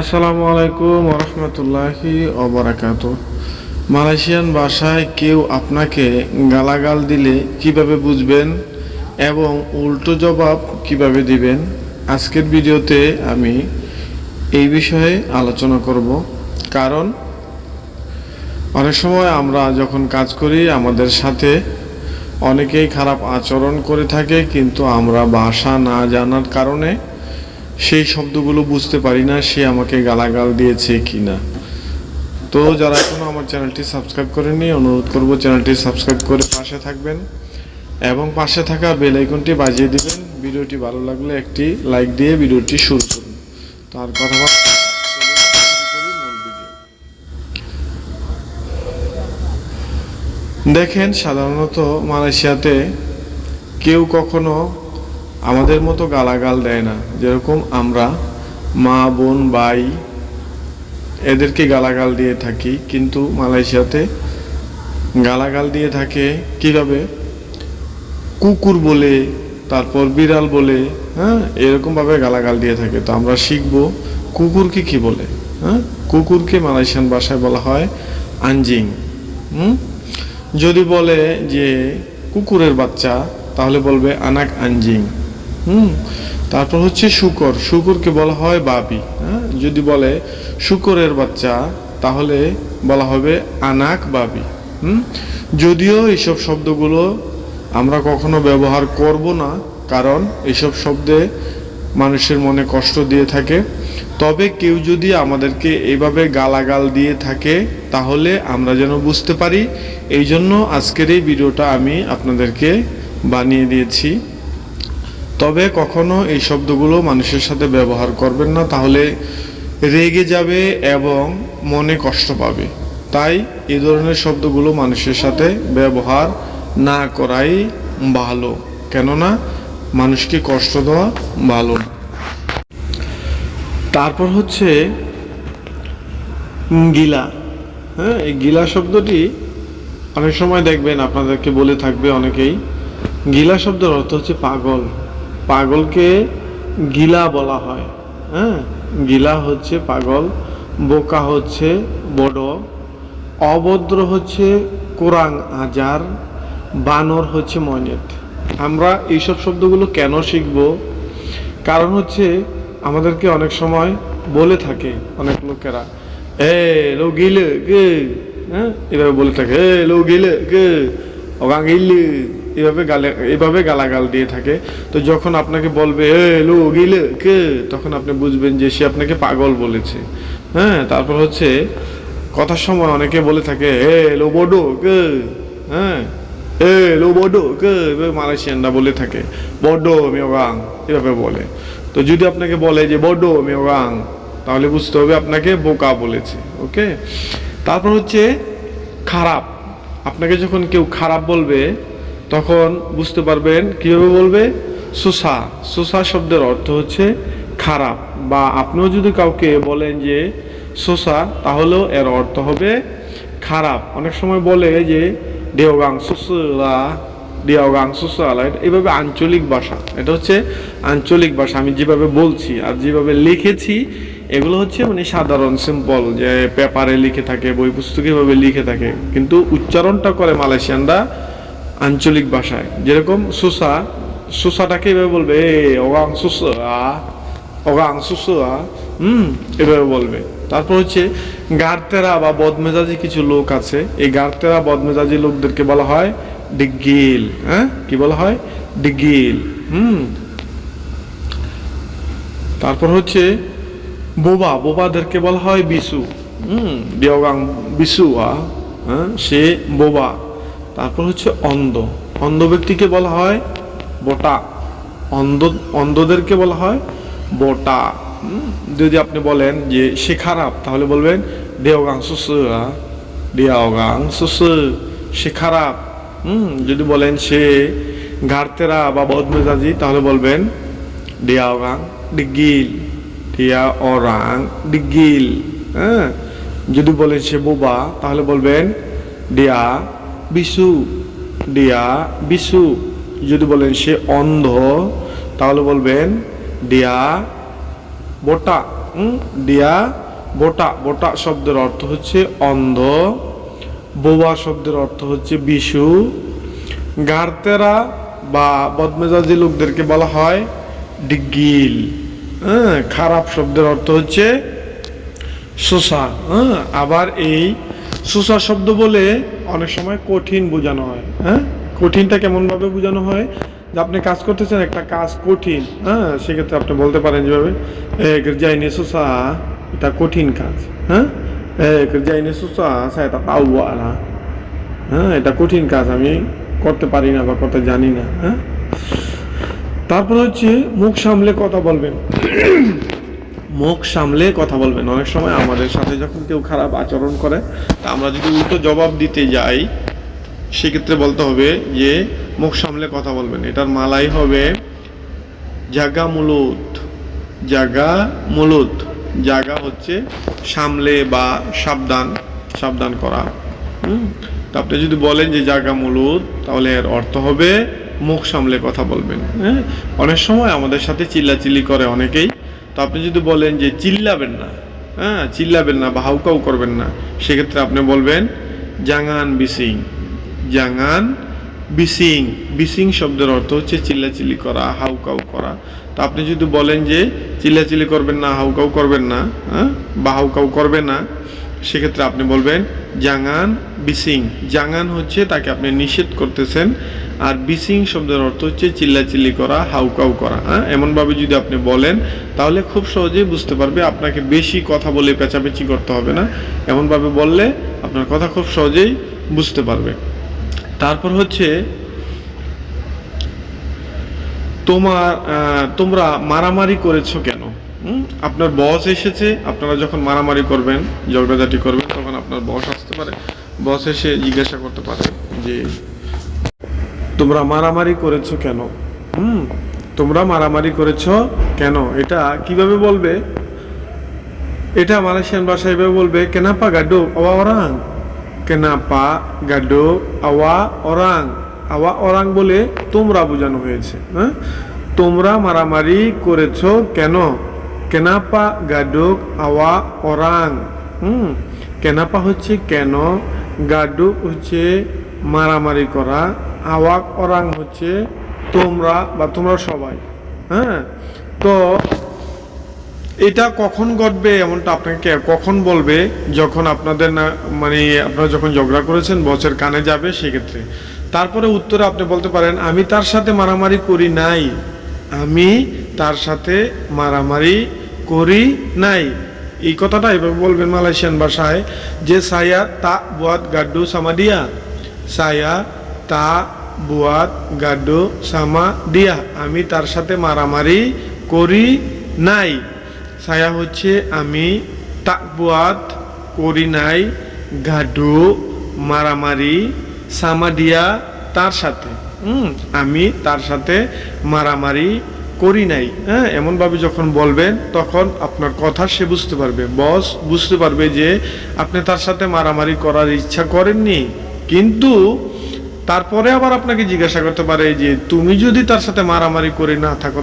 আসসালামু আলাইকুম রহমতুল্লাহি অবরাকাত মালয়েশিয়ান ভাষায় কেউ আপনাকে গালাগাল দিলে কীভাবে বুঝবেন এবং উল্টো জবাব কীভাবে দিবেন? আজকের ভিডিওতে আমি এই বিষয়ে আলোচনা করব। কারণ অনেক সময় আমরা যখন কাজ করি, আমাদের সাথে অনেকেই খারাপ আচরণ করে থাকে, কিন্তু আমরা ভাষা না জানার কারণে সেই শব্দগুলো বুঝতে পারি না, সে আমাকে গালাগাল দিয়েছে কি না তো যারা এখনও আমার চ্যানেলটি সাবস্ক্রাইব করেনি অনুরোধ করব চ্যানেলটি সাবস্ক্রাইব করে পাশে থাকবেন এবং পাশে থাকা বেল আইকনটি বাজিয়ে দিবেন। ভিডিওটি ভালো লাগলে একটি লাইক দিয়ে ভিডিওটি শুরু করুন। তার কথা। দেখেন, সাধারণত মালয়েশিয়াতে কেউ কখনো আমাদের মতো গালাগাল দেয় না। যেরকম আমরা মা, বোন, ভাই এদেরকে গালাগাল দিয়ে থাকি, কিন্তু মালয়েশিয়াতে গালাগাল দিয়ে থাকে কীভাবে? কুকুর বলে, তারপর বিড়াল বলে হ্যাঁ? এরকমভাবে গালাগাল দিয়ে থাকে। তো আমরা শিখব কুকুরকে কি বলে হ্যাঁ? কুকুরকে মালয়েশিয়ান ভাষায় বলা হয় আঞ্জিং হুম? যদি বলে যে কুকুরের বাচ্চা, তাহলে বলবে আনাক আঞ্জিং হুম, তারপর হচ্ছে শুকর, শুকরকে বলা হয় বাবি হ্যাঁ? যদি বলে শুকরের বাচ্চা, তাহলে বলা হবে আনাক বাবি, হুম? যদিও এইসব শব্দগুলো আমরা কখনো ব্যবহার করব না, কারণ এইসব শব্দে মানুষের মনে কষ্ট দিয়ে থাকে। তবে কেউ যদি আমাদেরকে এইভাবে গালাগাল দিয়ে থাকে, তাহলে আমরা যেন বুঝতে পারি। এই জন্য আজকের এই ভিডিওটা আমি আপনাদেরকে বানিয়ে দিয়েছি। তবে কখনো এই শব্দগুলো মানুষের সাথে ব্যবহার করবেন না, তাহলে রেগে যাবে এবং মনে কষ্ট পাবে। তাই এই ধরনের শব্দগুলো মানুষের সাথে ব্যবহার না করাই ভালো, কেননা মানুষকে কষ্ট দেওয়া ভালো। তারপর হচ্ছে গিলা। হ্যাঁ এই গিলা শব্দটি অনেক সময় দেখবেন, আপনাদেরকে বলে থাকবে অনেকেই। গিলা শব্দের অর্থ হচ্ছে পাগল। পাগলকে গিলা বলা হয় হ্যাঁ? গিলা হচ্ছে পাগল, বোকা হচ্ছে বড়, অভদ্র হচ্ছে কোরআন আজার, বানর হচ্ছে ময়নেট আমরা এইসব শব্দগুলো কেন শিখব? কারণ হচ্ছে আমাদেরকে অনেক সময় বলে থাকে অনেক লোকেরা, এ লো গিলে গে হ্যাঁ? এভাবে বলে থাকে, এ লো গিলে ওগাং গিলে এভাবে গালে এভাবে গালাগাল দিয়ে থাকে। তো যখন আপনাকে বলবে, এ লো গিলে, কে? তখন আপনি বুঝবেন যে সে আপনাকে পাগল বলেছে। হ্যাঁ তারপর হচ্ছে কথার সময় অনেকে বলে থাকে, এ লো বডো, কে? হ্যাঁ এ লো বডো, কে? এভাবে মালয়েশিয়ানরা বলে থাকে, বডো মিওগাং এভাবে বলে। তো যদি আপনাকে বলে যে, বডো মিওগাং তাহলে বুঝতে হবে আপনাকে বোকা বলেছে, ওকে? তারপর হচ্ছে খারাপ। আপনাকে যখন কেউ খারাপ বলবে তখন বুঝতে পারবেন কীভাবে বলবে? সুসা। সুসা শব্দের অর্থ হচ্ছে খারাপ। বা আপনিও যদি কাউকে বলেন যে সোসা, তাহলেও এর অর্থ হবে খারাপ। অনেক সময় বলে যে দেওগাং সুসলা দেওগাং সুসলা। এইভাবে আঞ্চলিক ভাষা। এটা হচ্ছে আঞ্চলিক ভাষা। আমি যেভাবে বলছি আর যেভাবে লিখেছি, এগুলো হচ্ছে মানে সাধারণ সিম্পল, যে পেপারে লিখে থাকে, বই পুস্তকে এভাবে লিখে থাকে। কিন্তু উচ্চারণটা করে মালয়েশিয়ানরা আঞ্চলিক ভাষায়। যেরকম সুসা, সুসাটাকে এভাবে বলবে, এ, ওগাং সুসা ওগাং সুসা হুম, এভাবে বলবে। তারপর হচ্ছে গার্তেরা বা বদমেজাজি কিছু লোক আছে। এই গার্তেরা, বদমেজাজি লোকদেরকে বলা হয় ডিগিল হ্যাঁ? কি বলা হয়? ডিগিল হুম। তারপর হচ্ছে বোবা, বোবাদেরকে বলা হয় বিশু হুম বিশু আ হ্যাঁ? সে বোবা। তারপর হচ্ছে অন্ধ। অন্ধ ব্যক্তিকে বলা হয় বোটা। অন্ধ, অন্ধদেরকে বলা হয় বোটা। যদি আপনি বলেন যে সে খারাপ, তাহলে বলবেন দেওগাং সে খারাপ। হুম? যদি বলেন সে ঘাড়তেরা বা বদমেজাজি, তাহলে বলবেন, দেওগাং ডিগিল দিয়া অরাং ডিগিল হ্যাঁ? যদি বলেন সে বোবা, তাহলে বলবেন ডিয়া বিশু ডিয়া বিশু যদি বলেন সে অন্ধ, তাহলে বলবেন ডিয়া বোটা ডিয়া বোটা। বোটা শব্দের অর্থ হচ্ছে অন্ধ বোবা শব্দের অর্থ হচ্ছে বিশু গার্তেরা বা বদমেজাজি লোকদেরকে বলা হয় ডিগিল হ্যাঁ খারাপ শব্দের অর্থ হচ্ছে সুসা হ্যাঁ আবার এই সুসা শব্দ বলে অনেক সময় কঠিন বোঝানো হয় হ্যাঁ? কঠিনটা কেমনভাবে বোঝানো হয়? যে আপনি কাজ করতেছেন, একটা কাজ কঠিন হ্যাঁ? সেক্ষেত্রে আপনি বলতে পারেন যেভাবে যাইনি সুসা, এটা কঠিন কাজ হ্যাঁ? যাইনি সুসা, সায়তা পাওয়া না হ্যাঁ? এটা কঠিন কাজ, আমি করতে পারি না বা করতে জানি না হ্যাঁ? তারপর হচ্ছে মুখ সামলে কথা বলবেন। মুখ সামলে কথা বলবেন। অনেক সময় আমাদের সাথে যখন কেউ খারাপ আচরণ করে, তা আমরা যদি উল্টো জবাব দিতে যাই, সেক্ষেত্রে বলতে হবে যে, মুখ সামলে কথা বলবেন। এটার মালাই হবে জাগা মুলুত। জাগা মুলুত। জাগা হচ্ছে সামলে বা সাবধান সাবধান করা। হুম? আপনি যদি বলেন যে জাগা মুলুদ তাহলে এর অর্থ হবে মুখ সামলে কথা বলবেন। হ্যাঁ? অনেক সময় আমাদের সাথে চিল্লাচিল্লি করে অনেকেই। তো আপনি যদি বলেন যে চিল্লাবেন না হ্যাঁ চিল্লাবেন না বা হাউকাউ করবেন না, সেক্ষেত্রে আপনি বলবেন জাঙান বিসিং জাঙান বিসিং বিসিং শব্দের অর্থ হচ্ছে চিল্লাচিল্লি করা, হাউকাউ করা। তো আপনি যদি বলেন যে চিল্লাচিল্লি করবেন না, হাউকাউ করবেন না হ্যাঁ বা হাউকাউ করবেন না, সেক্ষেত্রে আপনি বলবেন জাঙান বিসিং। জাঙান হচ্ছে তাকে আপনি নিষেধ করতেছেন আর বিসিং শব্দের অর্থ হচ্ছে চিল্লাচিল্লি করা, হাউকাউ করা হ্যাঁ? এমনভাবে যদি আপনি বলেন, তাহলে খুব সহজেই বুঝতে পারবে আপনাকে বেশি কথা বলে পেঁচাপেচি করতে হবে না। এমনভাবে বললে আপনার কথা খুব সহজেই বুঝতে পারবে। তারপর হচ্ছে, তোমার তোমরা মারামারি করেছ কেন? আপনার বস এসেছে, আপনারা যখন মারামারি করবেন, ঝগড়াঝাটি করবেন, তখন আপনার বস আসতে পারে। বস এসে জিজ্ঞাসা করতে পারে যে তোমরা মারামারি করেছ কেন? হুম, তোমরা মারামারি করেছ কেন? এটা কীভাবে বলবে? এটা মালয়েশিয়ান ভাষায় এভাবে বলবে, কেনাপা গাডো আওয়া ওরাং? কেনাপা গাডো আওয়া ওরাং। আওয়া ওরাং বলে তোমরা বোঝানো হয়েছে। হ্যাঁ? তোমরা মারামারি করেছ কেন? কেনাপা গাডুক আওয়া ওরাং। হুম, কেনাপা হচ্ছে কেন? গাডুক হচ্ছে মারামারি করা। আওয়াক ওরাং হচ্ছে তোমরা বা তোমরা সবাই হ্যাঁ? তো এটা কখন ঘটবে এমনটা আপনাকে কখন বলবে যখন আপনাদের না মানে আপনারা যখন ঝগড়া করেছেন বসের কানে যাবে সেক্ষেত্রে। তারপরে উত্তরে আপনি বলতে পারেন, আমি তার সাথে মারামারি করি নাই। আমি তার সাথে মারামারি করি নাই। এই কথাটা এভাবে বলবেন মালয়েশিয়ান ভাষায়, যে সায়া তা বুয়াত গাড্ডু সামাদিয়া সায়া তা বুয়াত, গাড্ডু সামা দিয়া। আমি তার সাথে মারামারি করি নাই। ছায়া হচ্ছে আমি তাকবুয়াত করি নাই গাডু মারামারি সামাডিয়া তার সাথে। আমি তার সাথে মারামারি করি নাই। হ্যাঁ এমনভাবে যখন বলবেন, তখন আপনার কথা সে বুঝতে পারবে। বস বুঝতে পারবে যে আপনি তার সাথে মারামারি করার ইচ্ছা করেননি। কিন্তু তারপরে আবার আপনাকে জিজ্ঞাসা করতে পারে যে তুমি যদি তার সাথে মারামারি করে না থাকো